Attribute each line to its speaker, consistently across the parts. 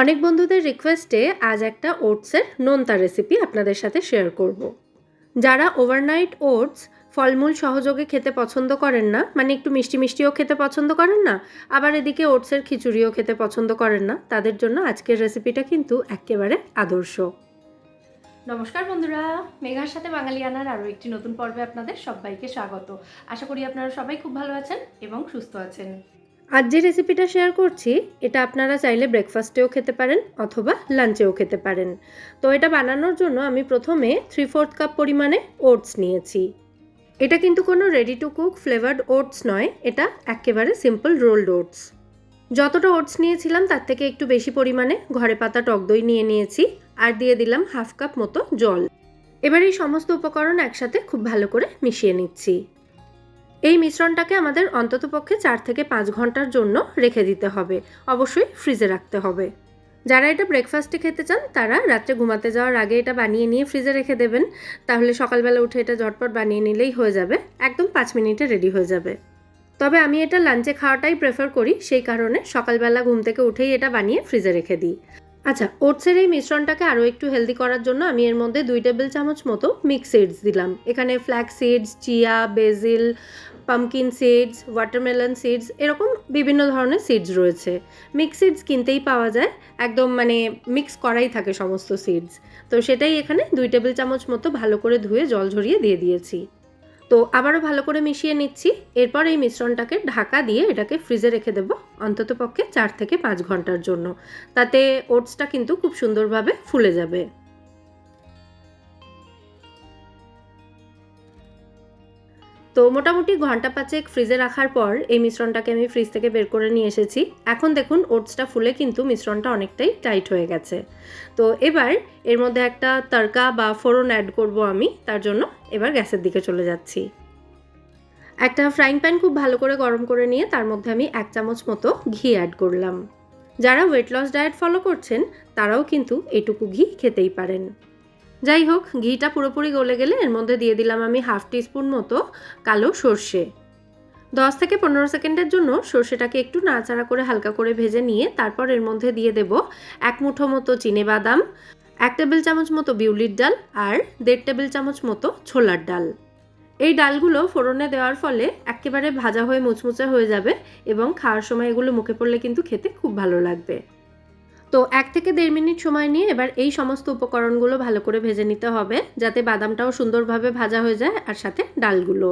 Speaker 1: অনেক বন্ধুদের রিকোয়েস্টে আজ একটা ওটসের নোনতা রেসিপি আপনাদের সাথে শেয়ার করব। যারা ওভারনাইট ওটস ফলমূল সহযোগে খেতে পছন্দ করেন না মানে একটু মিষ্টি মিষ্টিও খেতে পছন্দ করেন না, আবার এদিকে ওটসের খিচুড়িও খেতে পছন্দ করেন না, তাদের জন্য আজকের রেসিপিটা কিন্তু একেবারে আদর্শ। নমস্কার বন্ধুরা, মেঘার সাথে বাঙালিয়ানার আরও একটি নতুন পর্বে আপনাদের সবাইকে স্বাগত। আশা করি আপনারা সবাই খুব ভালো আছেন এবং সুস্থ আছেন। আজ যে রেসিপিটা শেয়ার করছি, এটা আপনারা চাইলে ব্রেকফাস্টেও খেতে পারেন অথবা লাঞ্চেও খেতে পারেন। তো এটা বানানোর জন্য আমি প্রথমে থ্রি ফোর্থ কাপ পরিমাণে ওটস নিয়েছি। এটা কিন্তু কোনো ready to cook flavoured oats নয়, এটা একেবারে সিম্পল রোলড ওটস যতটা ওটস নিয়েছিলাম, তার থেকে একটু বেশি পরিমাণে ঘরে পাতা টক দই নিয়ে নিয়েছি আর দিয়ে দিলাম হাফ কাপ মতো জল। এবার এই সমস্ত উপকরণ একসাথে খুব ভালো করে মিশিয়ে নিচ্ছি। এই মিশ্রণটাকে আমাদের অন্ততপক্ষে চার থেকে পাঁচ ঘণ্টার জন্য রেখে দিতে হবে। অবশ্যই ফ্রিজে রাখতে হবে। যারা এটা ব্রেকফাস্টে খেতে চান, তারা রাত্রে ঘুমাতে যাওয়ার আগে এটা বানিয়ে নিয়ে ফ্রিজে রেখে দেবেন। তাহলে সকালবেলা উঠে এটা ঝটপট বানিয়ে নিলেই হয়ে যাবে। একদম পাঁচ মিনিটে রেডি হয়ে যাবে। তবে আমি এটা লাঞ্চে খাওয়াটাই প্রেফার করি, সেই কারণে সকালবেলা ঘুম থেকে উঠেই এটা বানিয়ে ফ্রিজে রেখে দিই। আচ্ছা ওটসের এই মিশ্রণটাকে আরও একটু হেলদি করার জন্য আমি এর মধ্যে দুই টেবিল চামচ মতো মিক্স সিডস দিলাম। এখানে flax seeds chia basil pumpkin seeds watermelon seeds এরকম বিভিন্ন ধরনের সিডস রয়েছে। মিক্স সিডস কিনতেই পাওয়া যায়। একদম মানে মিক্স করাই থাকে সমস্ত সিডস তো সেটাই এখানে দুই টেবিল চামচ মতো ভালো করে ধুয়ে জল ঝরিয়ে দিয়ে দিয়েছি। তো আবারও ভালো করে মিশিয়ে নিচ্ছি। এরপর এই মিশ্রণটাকে ঢাকা দিয়ে এটাকে ফ্রিজে রেখে দেবো অন্তত পক্ষে চার থেকে পাঁচ ঘণ্টার জন্য। তাতে ওটসটা কিন্তু খুব সুন্দরভাবে ফুলে যাবে। তো মোটামুটি ঘণ্টা পাঁচেক ফ্রিজে রাখার পর এই মিশ্রণটাকে আমি ফ্রিজ থেকে বের করে নিয়ে এসেছি। এখন দেখুন, ওটসটা ফুলে কিন্তু মিশ্রণটা অনেকটাই টাইট হয়ে গেছে। তো এবার এর মধ্যে একটা তরকা বা ফোড়ন অ্যাড করব আমি, তার জন্য এবার গ্যাসের দিকে চলে যাচ্ছি। একটা ফ্রাইং প্যান খুব ভালো করে গরম করে নিয়ে তার মধ্যে আমি এক চামচ মতো ঘি অ্যাড করলাম। যারা ওয়েট লস ডায়েট ফলো করছেন, তারাও কিন্তু এটুকু ঘি খেতেই পারেন। যাই হোক, ঘিটা পুরোপুরি গলে গেলে এর মধ্যে দিয়ে দিলাম আমি হাফ টিস্পুন মতো কালো সর্ষে। দশ থেকে পনেরো সেকেন্ডের জন্য সর্ষেটাকে একটু নাড়াচাড়া করে হালকা করে ভেজে নিয়ে তারপর এর মধ্যে দিয়ে দেব এক মুঠো মতো চিনে বাদাম, এক টেবিল চামচ মতো বিউলির ডাল আর দেড় টেবিল চামচ মতো ছোলার ডাল। এই ডালগুলো ফোড়নে দেওয়ার ফলে একেবারে ভাজা হয়ে মুচমুচে হয়ে যাবে এবং খাওয়ার সময় এগুলো মুখে পড়লে কিন্তু খেতে খুব ভালো লাগবে। তো এক থেকে দেড় মিনিট সময় নিয়ে এবার এই সমস্ত উপকরণগুলো ভালো করে ভেজে নিতে হবে, যাতে বাদামটাও সুন্দরভাবে ভাজা হয়ে যায় আর সাথে ডালগুলো।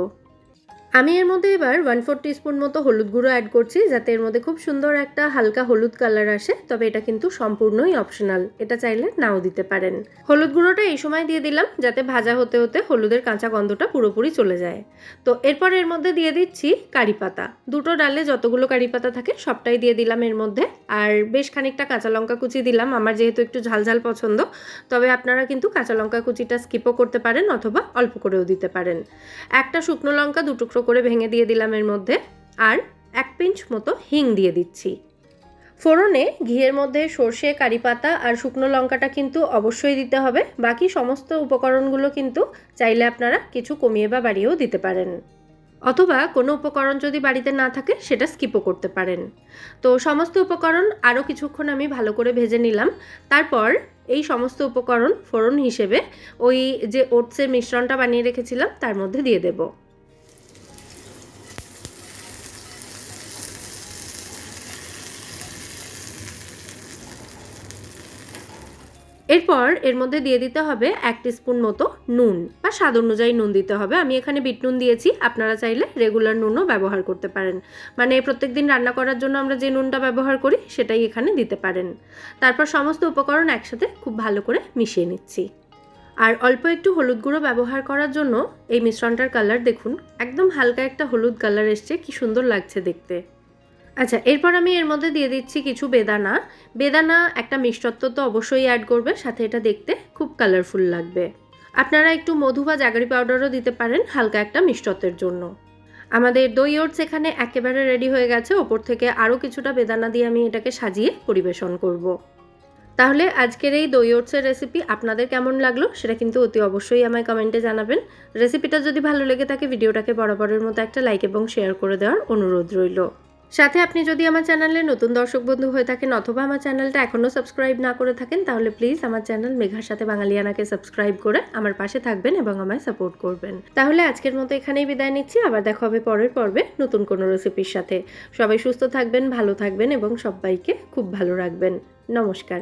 Speaker 1: আমি এর মধ্যে এবার ওয়ান ফোর টিস্পুন মতো হলুদ গুঁড়ো অ্যাড করছি, যাতে এর মধ্যে খুব সুন্দর একটা হালকা হলুদ কালার আসে। তবে এটা কিন্তু সম্পূর্ণই অপশনাল এটা চাইলে নাও দিতে পারেন। হলুদ গুঁড়োটা এই সময় দিয়ে দিলাম, যাতে ভাজা হতে হতে হলুদের কাঁচা গন্ধটা পুরোপুরি চলে যায়। তো এরপর এর মধ্যে দিয়ে দিচ্ছি কারি পাতা। দুটো ডালে যতগুলো কারি পাতা থাকে, সবটাই দিয়ে দিলাম এর মধ্যে। আর বেশ খানিকটা কাঁচা লঙ্কা কুচি দিলাম, আমার যেহেতু একটু ঝালঝাল পছন্দ, তবে আপনারা কিন্তু কাঁচা লঙ্কা কুচিটা স্কিপও করতে পারেন অথবা অল্প করেও দিতে পারেন। একটা শুকনো লঙ্কা দুটুকরো করে ভেঙে দিয়ে দিলাম এর মধ্যে আর এক পিঞ্চ মতো হিং দিয়ে দিচ্ছি। ফোড়নে ঘিয়ের মধ্যে সর্ষে কারি পাতা আর শুকনো লঙ্কাটা কিন্তু অবশ্যই দিতে হবে। বাকি সমস্ত উপকরণগুলো কিন্তু চাইলে আপনারা কিছু কমিয়ে বা বাড়িয়েও দিতে পারেন। অথবা কোনো উপকরণ যদি বাড়িতে না থাকে, সেটা স্কিপও করতে পারেন। তো সমস্ত উপকরণ আরও কিছুক্ষণ আমি ভালো করে ভেজে নিলাম। তারপর এই সমস্ত উপকরণ ফোড়ন হিসেবে ওই যে ওটসের মিশ্রণটা বানিয়ে রেখেছিলাম, তার মধ্যে দিয়ে দেবো। এরপর এর মধ্যে দিয়ে দিতে হবে এক স্পুন মতো নুন বা স্বাদ অনুযায়ী নুন দিতে হবে। আমি এখানে বিট নুন দিয়েছি। আপনারা চাইলে রেগুলার নুনও ব্যবহার করতে পারেন। মানে প্রত্যেক দিন রান্না করার জন্য আমরা যে নুনটা ব্যবহার করি সেটাই এখানে দিতে পারেন। তারপর সমস্ত উপকরণ একসাথে খুব ভালো করে মিশিয়ে নিচ্ছি। আর অল্প একটু হলুদ গুঁড়ো ব্যবহার করার জন্য এই মিশ্রণটার কালার দেখুন। একদম হালকা একটা হলুদ কালার এসছে। কি সুন্দর লাগছে দেখতে। আচ্ছা এরপর আমি এর মধ্যে দিয়ে দিচ্ছি কিছু বেদানা। বেদানা একটা মিষ্টত্ব তো অবশ্যই অ্যাড করবে, সাথে এটা দেখতে খুব কালারফুল লাগবে। আপনারা একটু মধু বা জাগারি পাউডারও দিতে পারেন হালকা একটা মিষ্টত্বের জন্য। আমাদের দই ওটস এখানে একেবারে রেডি হয়ে গেছে, ওপর থেকে আরও কিছুটা বেদানা দিয়ে আমি এটাকে সাজিয়ে পরিবেশন করব। তাহলে আজকের এই দই ওটসের রেসিপি আপনাদের কেমন লাগল সেটা কিন্তু অতি অবশ্যই আমায় কমেন্টে জানাবেন। রেসিপিটা যদি ভালো লেগে থাকে ভিডিওটাকে বরাবরের মতো একটা লাইক এবং শেয়ার করে দেওয়ার অনুরোধ রইল। সাথে আপনি যদি আমার চ্যানেলে নতুন দর্শক বন্ধু হয়ে থাকেন অথবা আমার চ্যানেলটা এখনও সাবস্ক্রাইব না করে থাকেন, তাহলে প্লিজ আমার চ্যানেল মেঘার সাথে বাঙালিয়ানাকে সাবস্ক্রাইব করে আমার পাশে থাকবেন এবং আমায় সাপোর্ট করবেন। তাহলে আজকের মতো এখানেই বিদায় নিচ্ছি, আবার দেখা হবে পরের পর্বে নতুন কোনো রেসিপির সাথে। সবাই সুস্থ থাকবেন, ভালো থাকবেন এবং সবাইকে খুব ভালো রাখবেন। নমস্কার।